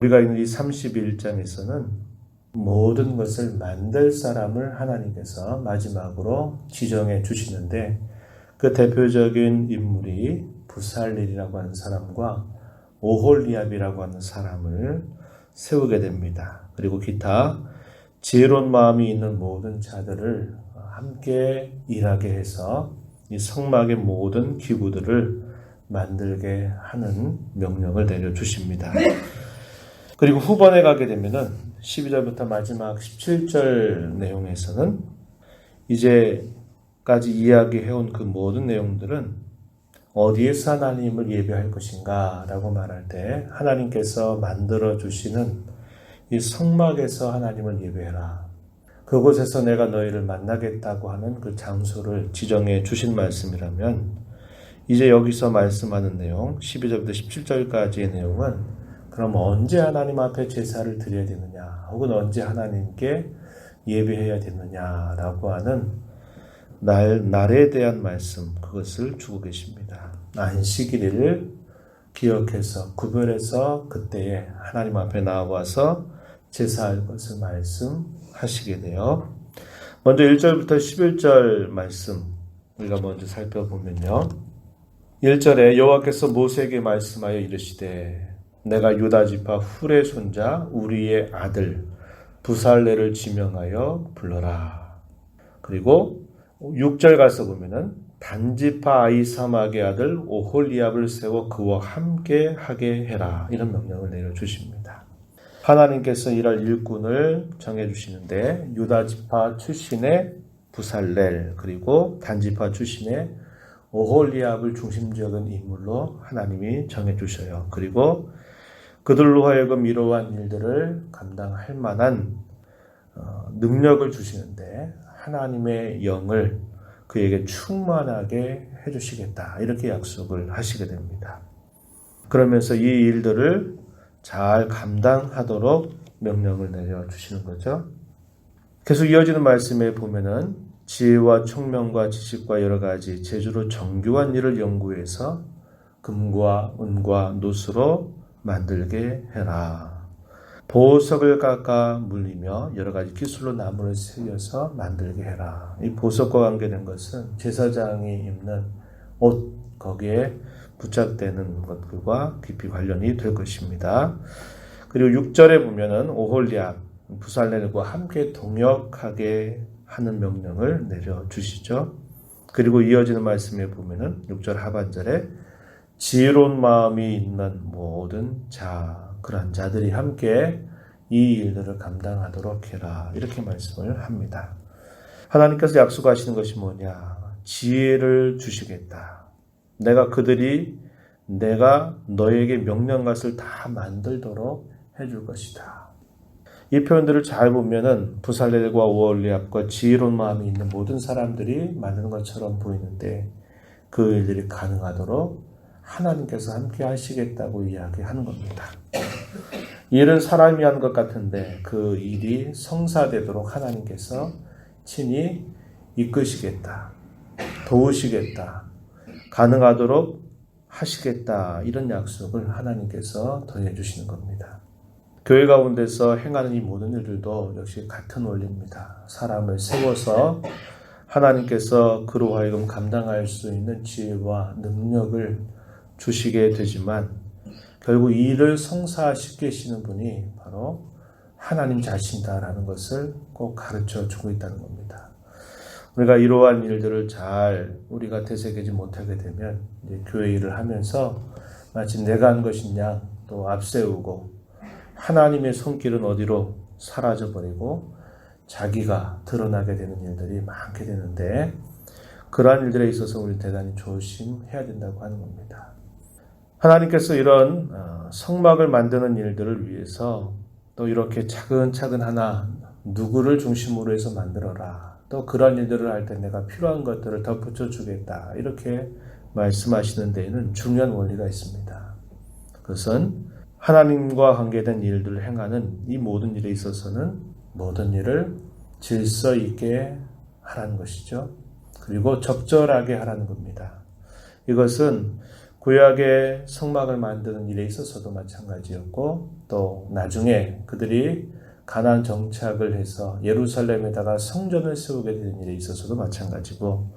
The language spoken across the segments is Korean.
우리가 있는 이 31장에서는 모든 것을 만들 사람을 하나님께서 마지막으로 지정해 주시는데 그 대표적인 인물이 부살렐이라고 하는 사람과 오홀리압이라고 하는 사람을 세우게 됩니다. 그리고 기타 지혜로운 마음이 있는 모든 자들을 함께 일하게 해서 이 성막의 모든 기구들을 만들게 하는 명령을 내려 주십니다. 그리고 후반에 가게 되면은 12절부터 마지막 17절 내용에서는 이제까지 이야기해온 그 모든 내용들은 어디에서 하나님을 예배할 것인가 라고 말할 때 하나님께서 만들어 주시는 이 성막에서 하나님을 예배해라. 그곳에서 내가 너희를 만나겠다고 하는 그 장소를 지정해 주신 말씀이라면 이제 여기서 말씀하는 내용 12절부터 17절까지의 내용은 그럼 언제 하나님 앞에 제사를 드려야 되느냐, 혹은 언제 하나님께 예배해야 되느냐라고 하는 날, 날에 대한 말씀, 그것을 주고 계십니다. 안식일을 기억해서, 구별해서 그때에 하나님 앞에 나와서 제사할 것을 말씀하시게 돼요. 먼저 1절부터 11절 말씀, 우리가 먼저 살펴보면요. 1절에 여호와께서 모세에게 말씀하여 이르시되 내가 유다 지파 훌의 손자 우리의 아들 부살레를 지명하여 불러라. 그리고 6절 가서 보면은 단지파 아이사막의 아들 오홀리압을 세워 그와 함께 하게 해라. 이런 명령을 내려 주십니다. 하나님께서 이럴 일꾼을 정해 주시는데 유다 지파 출신의 부살렐 그리고 단지파 출신의 오홀리압을 중심적인 인물로 하나님이 정해 주셔요. 그리고 그들로 하여금 이러한 일들을 감당할 만한 어, 능력을 주시는데 하나님의 영을 그에게 충만하게 해주시겠다 이렇게 약속을 하시게 됩니다. 그러면서 이 일들을 잘 감당하도록 명령을 내려 주시는 거죠. 계속 이어지는 말씀에 보면은 지혜와 총명과 지식과 여러 가지 제주로 정교한 일을 연구해서 금과 은과 노수로 만들게 해라. 보석을 깎아 물리며 여러 가지 기술로 나무를 새겨서 만들게 해라. 이 보석과 관계된 것은 제사장이 입는 옷 거기에 부착되는 것들과 깊이 관련이 될 것입니다. 그리고 6절에 보면은 오홀리압 부살렐과 함께 동역하게 하는 명령을 내려 주시죠. 그리고 이어지는 말씀에 보면은 6절 하반절에 지혜로운 마음이 있는 모든 자, 그런 자들이 함께 이 일들을 감당하도록 해라. 이렇게 말씀을 합니다. 하나님께서 약속하시는 것이 뭐냐? 지혜를 주시겠다. 내가 그들이 내가 너에게 명령 것을 다 만들도록 해줄 것이다. 이 표현들을 잘 보면은 부살렐과 오올리압과 지혜로운 마음이 있는 모든 사람들이 만드는 것처럼 보이는데 그 일들이 가능하도록 하나님께서 함께 하시겠다고 이야기하는 겁니다. 일은 사람이 하는 것 같은데 그 일이 성사되도록 하나님께서 친히 이끄시겠다. 도우시겠다. 가능하도록 하시겠다. 이런 약속을 하나님께서 더해 주시는 겁니다. 교회 가운데서 행하는 이 모든 일들도 역시 같은 원리입니다. 사람을 세워서 하나님께서 그로 하여금 감당할 수 있는 지혜와 능력을 주시게 되지만 결국 이 일을 성사시키시는 분이 바로 하나님 자신이다라는 것을 꼭 가르쳐 주고 있다는 겁니다. 우리가 이러한 일들을 잘 우리가 되새기지 못하게 되면 교회 일을 하면서 마치 내가 한 것이냐 또 앞세우고 하나님의 손길은 어디로 사라져 버리고 자기가 드러나게 되는 일들이 많게 되는데 그러한 일들에 있어서 우리 대단히 조심해야 된다고 하는 겁니다. 하나님께서 이런 어, 성막을 만드는 일들을 위해서 또 이렇게 차근차근 하나 누구를 중심으로 해서 만들어라. 또 그런 일들을 할 때 내가 필요한 것들을 덧붙여 주겠다. 이렇게 말씀하시는 데에는 중요한 원리가 있습니다. 그것은 하나님과 관계된 일들을 행하는 이 모든 일에 있어서는 모든 일을 질서 있게 하라는 것이죠. 그리고 적절하게 하라는 겁니다. 이것은 구약의 성막을 만드는 일에 있어서도 마찬가지였고 또 나중에 그들이 가난 정착을 해서 예루살렘에다가 성전을 세우게 되는 일에 있어서도 마찬가지고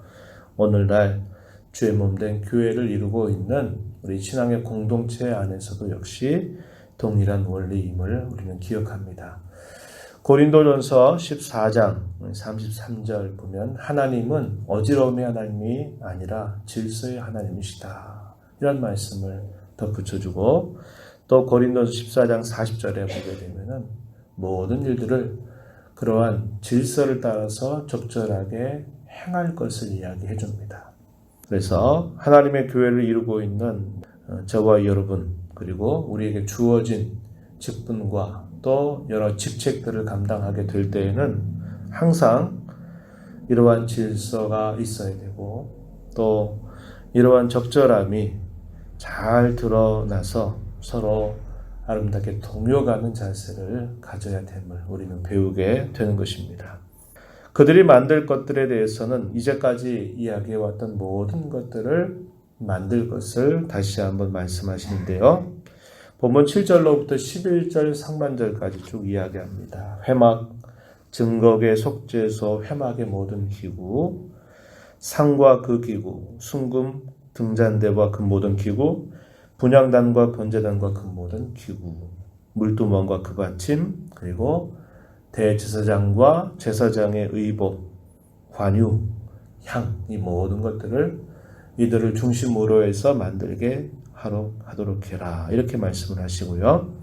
오늘날 주의 몸 된 교회를 이루고 있는 우리 신앙의 공동체 안에서도 역시 동일한 원리임을 우리는 기억합니다. 고린도전서 14장 33절 보면 하나님은 어지러움의 하나님이 아니라 질서의 하나님이시다. 이런 말씀을 덧붙여주고 또 고린도서 14장 40절에 보게 되면은 모든 일들을 그러한 질서를 따라서 적절하게 행할 것을 이야기해 줍니다. 그래서 하나님의 교회를 이루고 있는 어, 저와 여러분 그리고 우리에게 주어진 직분과 또 여러 직책들을 감당하게 될 때에는 항상 이러한 질서가 있어야 되고 또 이러한 적절함이 잘 드러나서 서로 아름답게 동요가는 자세를 가져야 됨을 우리는 배우게 되는 것입니다. 그들이 만들 것들에 대해서는 이제까지 이야기해왔던 모든 것들을 만들 것을 다시 한번 말씀하시는데요. 본문 7절로부터 11절 상반절까지 쭉 이야기합니다. 회막, 증거의 속죄소, 회막의 모든 기구, 상과 그 기구, 순금, 등잔대와 그 모든 기구, 분양단과 번제단과 그 모든 기구, 물두멍과 그 받침, 그리고 대제사장과 제사장의 의복, 관유, 향, 이 모든 것들을 이들을 중심으로 해서 만들게 하도록 해라. 이렇게 말씀을 하시고요.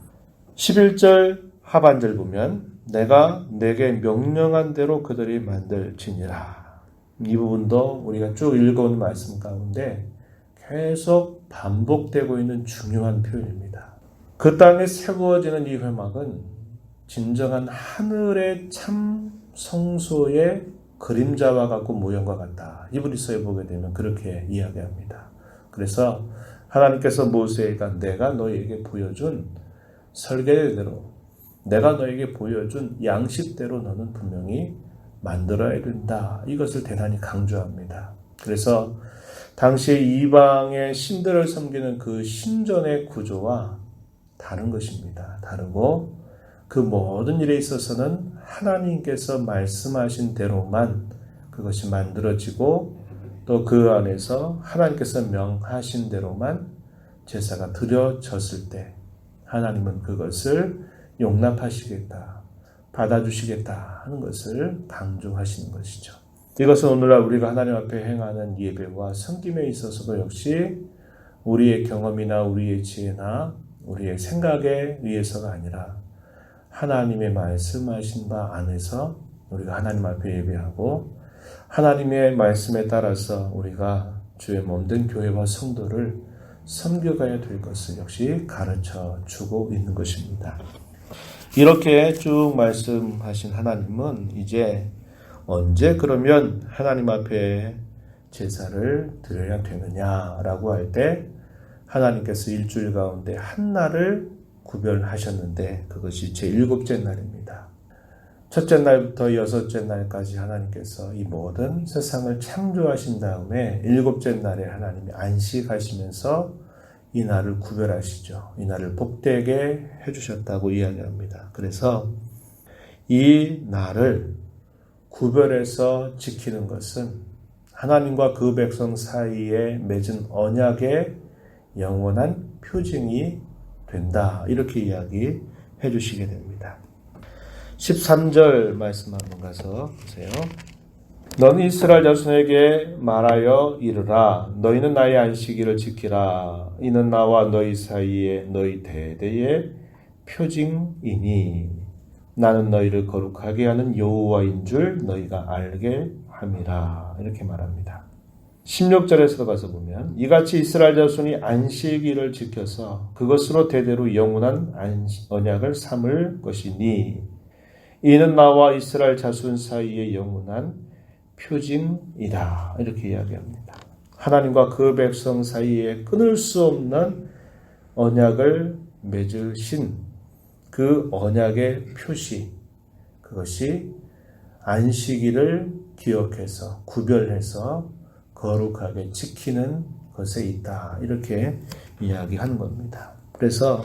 11절 하반절 보면 내가 내게 명령한 대로 그들이 만들지니라. 이 부분도 우리가 쭉 읽어온 말씀 가운데 계속 반복되고 있는 중요한 표현입니다. 그 땅에 세워지는 이 회막은 진정한 하늘의 참 성소의 그림자와 같고 모형과 같다. 이브리서에 보게 되면 그렇게 이야기합니다. 그래서 하나님께서 모세가 내가 너에게 보여준 설계대로 내가 너에게 보여준 양식대로 너는 분명히 만들어야 된다. 이것을 대단히 강조합니다. 그래서 당시 이방의 신들을 섬기는 그 신전의 구조와 다른 것입니다. 다르고 그 모든 일에 있어서는 하나님께서 말씀하신 대로만 그것이 만들어지고 또 그 안에서 하나님께서 명하신 대로만 제사가 드려졌을 때 하나님은 그것을 용납하시겠다, 받아주시겠다 하는 것을 강조하시는 것이죠. 이것은 오늘날 우리가 하나님 앞에 행하는 예배와 섬김에 있어서도 역시 우리의 경험이나 우리의 지혜나 우리의 생각에 의해서가 아니라 하나님의 말씀하신 바 안에서 우리가 하나님 앞에 예배하고 하나님의 말씀에 따라서 우리가 주의 몸된 교회와 성도를 섬겨가야 될 것을 역시 가르쳐 주고 있는 것입니다. 이렇게 쭉 말씀하신 하나님은 이제 언제 그러면 하나님 앞에 제사를 드려야 되느냐라고 할 때 하나님께서 일주일 가운데 한 날을 구별하셨는데 그것이 제 일곱째 날입니다. 첫째 날부터 여섯째 날까지 하나님께서 이 모든 세상을 창조하신 다음에 일곱째 날에 하나님이 안식하시면서 이 날을 구별하시죠. 이 날을 복되게 해주셨다고 이야기합니다. 그래서 이 날을 구별해서 지키는 것은 하나님과 그 백성 사이에 맺은 언약의 영원한 표징이 된다. 이렇게 이야기해 주시게 됩니다. 13절 말씀 한번 가서 보세요. 너는 이스라엘 자손에게 말하여 이르라 너희는 나의 안식일을 지키라 이는 나와 너희 사이에 너희 대대의 표징이니 나는 너희를 거룩하게 하는 여호와인 줄 너희가 알게 함이라. 이렇게 말합니다. 16절에서 가서 보면 이같이 이스라엘 자손이 안식일을 지켜서 그것으로 대대로 영원한 언약을 삼을 것이니 이는 나와 이스라엘 자손 사이의 영원한 표징이다. 이렇게 이야기합니다. 하나님과 그 백성 사이에 끊을 수 없는 언약을 맺으신 그 언약의 표시, 그것이 안식일을 기억해서 구별해서 거룩하게 지키는 것에 있다. 이렇게 이야기하는 겁니다. 그래서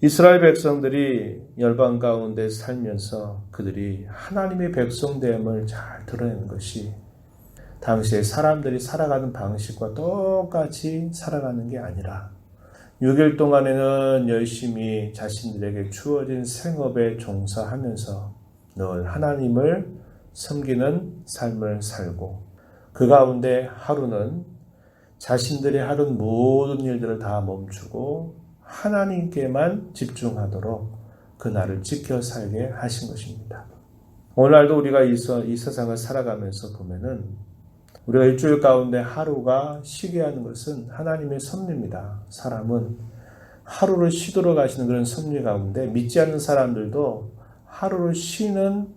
이스라엘 백성들이 열방 가운데 살면서 그들이 하나님의 백성됨을 잘 드러내는 것이 당시에 사람들이 살아가는 방식과 똑같이 살아가는 게 아니라 6일 동안에는 열심히 자신들에게 주어진 생업에 종사하면서 늘 하나님을 섬기는 삶을 살고 그 가운데 하루는 자신들의 하는 모든 일들을 다 멈추고 하나님께만 집중하도록 그날을 지켜 살게 하신 것입니다. 오늘날도 우리가 이 세상을 살아가면서 보면은 우리가 일주일 가운데 하루가 쉬게 하는 것은 하나님의 섭리입니다. 사람은 하루를 쉬도록 하시는 그런 섭리 가운데 믿지 않는 사람들도 하루를 쉬는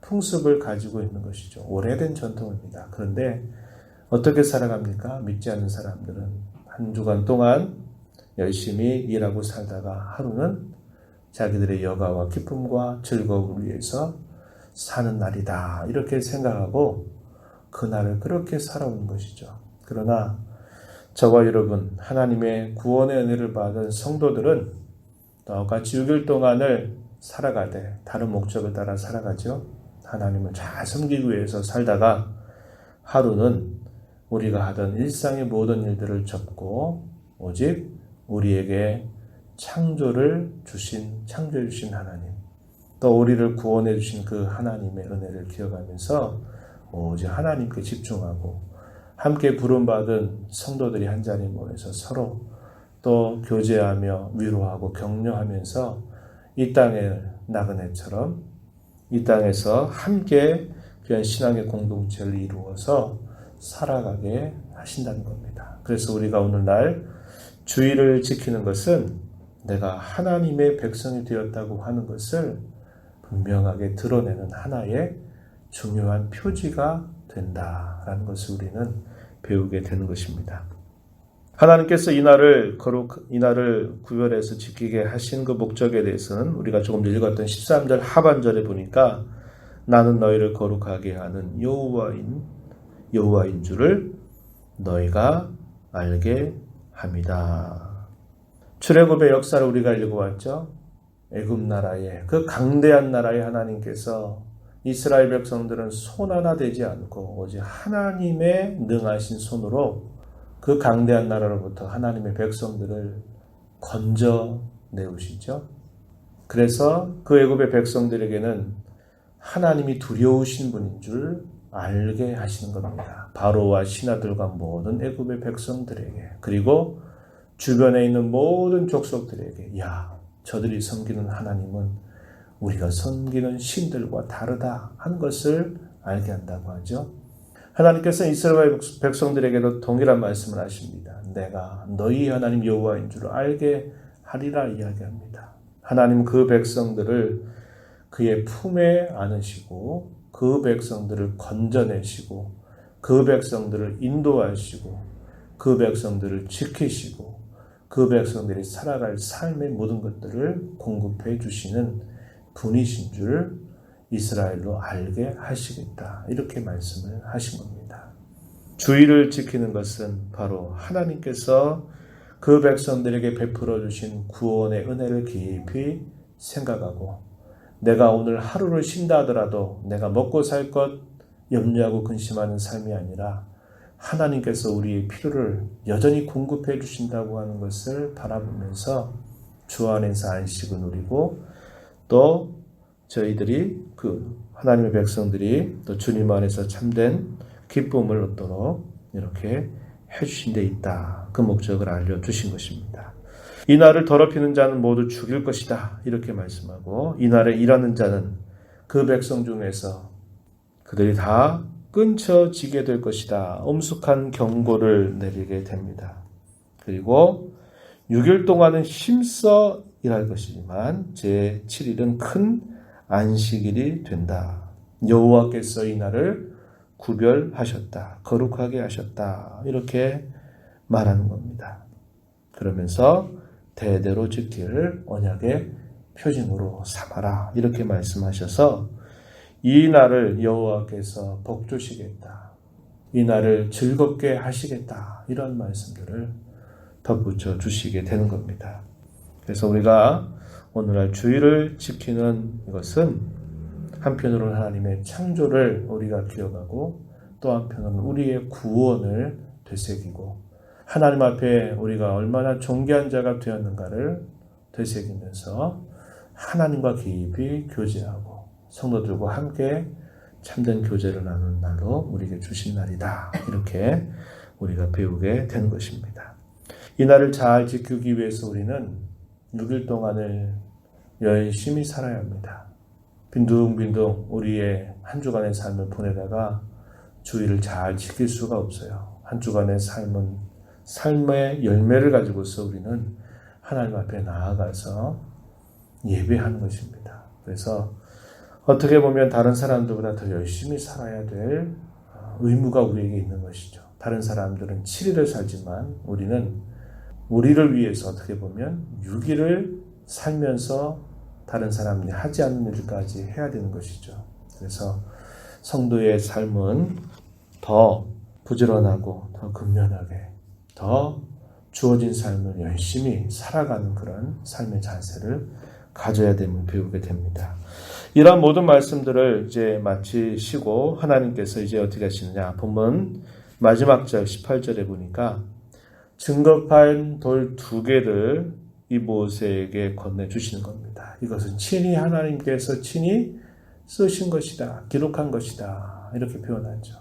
풍습을 가지고 있는 것이죠. 오래된 전통입니다. 그런데 어떻게 살아갑니까? 믿지 않는 사람들은 한 주간 동안 열심히 일하고 살다가 하루는 자기들의 여가와 기쁨과 즐거움을 위해서 사는 날이다. 이렇게 생각하고 그날을 그렇게 살아온 것이죠. 그러나 저와 여러분, 하나님의 구원의 은혜를 받은 성도들은 똑같이 6일 동안을 살아가되 다른 목적을 따라 살아가죠. 하나님을 잘 섬기기 위해서 살다가 하루는 우리가 하던 일상의 모든 일들을 접고 오직 우리에게 창조를 주신 창조해 주신 하나님 또 우리를 구원해 주신 그 하나님의 은혜를 기억하면서 오직 하나님께 집중하고 함께 부름받은 성도들이 한 자리에 모여서 서로 또 교제하며 위로하고 격려하면서 이 땅의 나그네처럼 이 땅에서 함께 귀한 신앙의 공동체를 이루어서 살아가게 하신다는 겁니다. 그래서 우리가 오늘날 주의를 지키는 것은 내가 하나님의 백성이 되었다고 하는 것을 분명하게 드러내는 하나의 중요한 표지가 된다라는 것을 우리는 배우게 되는 것입니다. 하나님께서 이 날을 거룩 이 날을 구별해서 지키게 하신 그 목적에 대해서는 우리가 조금 읽었던 13절 하반절에 보니까 나는 너희를 거룩하게 하는 여호와인 여호와인 줄을 너희가 알게 합니다. 출애굽의 역사를 우리가 읽어왔죠. 애굽 나라의 그 강대한 나라의 하나님께서 이스라엘 백성들은 손 하나 되지 않고 오직 하나님의 능하신 손으로 그 강대한 나라로부터 하나님의 백성들을 건져 내우시죠. 그래서 그 애굽의 백성들에게는 하나님이 두려우신 분인 줄 알게 하시는 겁니다. 바로와 신하들과 모든 애굽의 백성들에게 그리고 주변에 있는 모든 족속들에게 야 저들이 섬기는 하나님은 우리가 섬기는 신들과 다르다 하는 것을 알게 한다고 하죠. 하나님께서 이스라엘 백성들에게도 동일한 말씀을 하십니다. 내가 너희 하나님 여호와인 줄 알게 하리라 이야기합니다. 하나님 그 백성들을 그의 품에 안으시고 그 백성들을 건져내시고 그 백성들을 인도하시고 그 백성들을 지키시고 그 백성들이 살아갈 삶의 모든 것들을 공급해 주시는 분이신 줄 이스라엘로 알게 하시겠다. 이렇게 말씀을 하신 겁니다. 주의를 지키는 것은 바로 하나님께서 그 백성들에게 베풀어 주신 구원의 은혜를 깊이 생각하고 내가 오늘 하루를 쉰다 하더라도 내가 먹고 살 것 염려하고 근심하는 삶이 아니라 하나님께서 우리의 필요를 여전히 공급해 주신다고 하는 것을 바라보면서 주 안에서 안식을 누리고 또 저희들이 그 하나님의 백성들이 또 주님 안에서 참된 기쁨을 얻도록 이렇게 해주신 데 있다. 그 목적을 알려주신 것입니다. 이 날을 더럽히는 자는 모두 죽일 것이다. 이렇게 말씀하고 이 날에 일하는 자는 그 백성 중에서 그들이 다 끊쳐지게 될 것이다. 엄숙한 경고를 내리게 됩니다. 그리고 6일 동안은 힘써 일할 것이지만 제 7일은 큰 안식일이 된다. 여호와께서 이 날을 구별하셨다. 거룩하게 하셨다. 이렇게 말하는 겁니다. 그러면서 대대로 지킬 언약의 표징으로 삼아라. 이렇게 말씀하셔서 이 날을 여호와께서 복 주시겠다. 이 날을 즐겁게 하시겠다. 이런 말씀들을 덧붙여 주시게 되는 겁니다. 그래서 우리가 오늘날 주의를 지키는 이것은 한편으로는 하나님의 창조를 우리가 기억하고 또 한편으로는 우리의 구원을 되새기고 하나님 앞에 우리가 얼마나 존귀한 자가 되었는가를 되새기면서 하나님과 깊이 교제하고 성도들과 함께 참된 교제를 나누는 날로 우리에게 주신 날이다. 이렇게 우리가 배우게 되는 것입니다. 이 날을 잘 지키기 위해서 우리는 6일 동안을 열심히 살아야 합니다. 빈둥빈둥 우리의 한 주간의 삶을 보내다가 주의를 잘 지킬 수가 없어요. 한 주간의 삶은 삶의 열매를 가지고서 우리는 하나님 앞에 나아가서 예배하는 것입니다. 그래서 어떻게 보면 다른 사람들보다 더 열심히 살아야 될 어, 의무가 우리에게 있는 것이죠. 다른 사람들은 7일을 살지만 우리는 우리를 위해서 어떻게 보면 6일을 살면서 다른 사람이 하지 않는 일까지 해야 되는 것이죠. 그래서 성도의 삶은 더 부지런하고 더 근면하게 더 주어진 삶을 열심히 살아가는 그런 삶의 자세를 가져야 됨을 배우게 됩니다. 이러한 모든 말씀들을 이제 마치시고 하나님께서 이제 어떻게 하시느냐. 본문 마지막 절 18절에 보니까 증거판 돌두 개를 이 모세에게 건네주시는 겁니다. 이것은 친히 하나님께서 친히 쓰신 것이다. 기록한 것이다. 이렇게 표현하죠.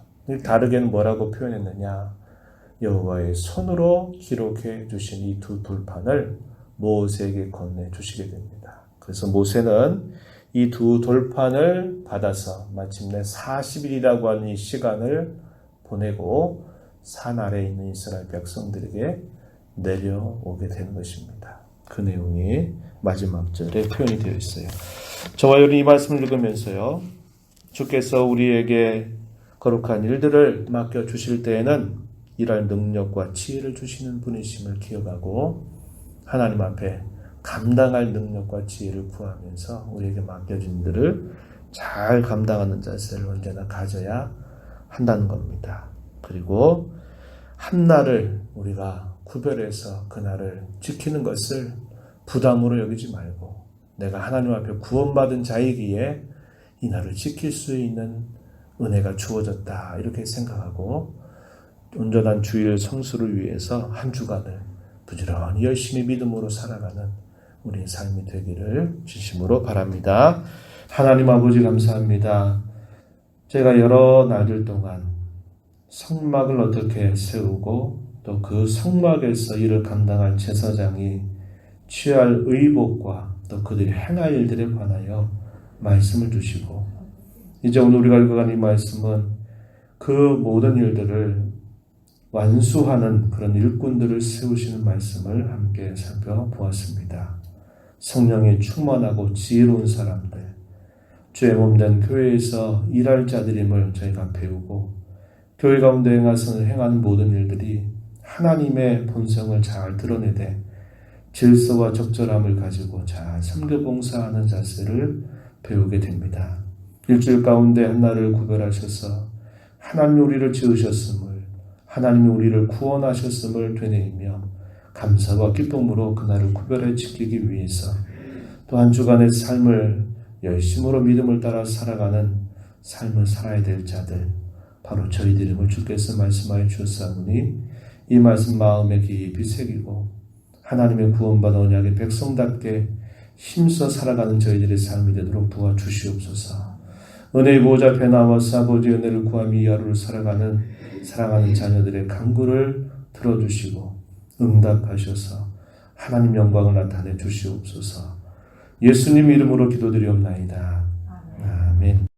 다르게는 뭐라고 표현했느냐. 여호와의 손으로 기록해 주신 이 두 돌판을 모세에게 건네 주시게 됩니다. 그래서 모세는 이 두 돌판을 받아서 마침내 40일이라고 하는 이 시간을 보내고 산 아래에 있는 이스라엘 백성들에게 내려오게 되는 것입니다. 그 내용이 마지막 절에 표현이 되어 있어요. 저와 여러분이 이 말씀을 읽으면서요. 주께서 우리에게 거룩한 일들을 맡겨 주실 때에는 일할 능력과 지혜를 주시는 분이심을 기억하고 하나님 앞에 감당할 능력과 지혜를 구하면서 우리에게 맡겨진 일들을 잘 감당하는 자세를 언제나 가져야 한다는 겁니다. 그리고 한 날을 우리가 구별해서 그 날을 지키는 것을 부담으로 여기지 말고 내가 하나님 앞에 구원받은 자이기에 이 날을 지킬 수 있는 은혜가 주어졌다 이렇게 생각하고 온전한 주일 성수를 위해서 한 주간을 부지런히 열심히 믿음으로 살아가는 우리의 삶이 되기를 진심으로 바랍니다. 하나님 아버지 감사합니다. 제가 여러 날들 동안 성막을 어떻게 세우고 또 그 성막에서 일을 감당할 제사장이 취할 의복과 또 그들이 행할 일들에 관하여 말씀을 주시고 이제 오늘 우리가 읽어간 이 말씀은 그 모든 일들을 완수하는 그런 일꾼들을 세우시는 말씀을 함께 살펴보았습니다. 성령이 충만하고 지혜로운 사람들, 주의 몸된 교회에서 일할 자들임을 저희가 배우고 교회 가운데 행하서 행하는 모든 일들이 하나님의 본성을 잘 드러내되 질서와 적절함을 가지고 잘 섬겨 봉사하는 자세를 배우게 됩니다. 일주일 가운데 한 날을 구별하셔서 하나님 우리를 지으셨음을 하나님이 우리를 구원하셨음을 되뇌이며 감사와 기쁨으로 그날을 구별해 지키기 위해서 또 한 주간의 삶을 열심으로 믿음을 따라 살아가는 삶을 살아야 될 자들 바로 저희들임을 주께서 말씀하여 주었사오니 이 말씀 마음에 깊이 새기고 하나님의 구원받은 언약의 백성답게 힘써 살아가는 저희들의 삶이 되도록 도와 주시옵소서. 은혜의 보호자 앞에 나와서 아버지 은혜를 구하며 이 하루를 살아가는 사랑하는 자녀들의 간구를 들어주시고 응답하셔서 하나님 영광을 나타내 주시옵소서. 예수님 이름으로 기도드리옵나이다. 아멘.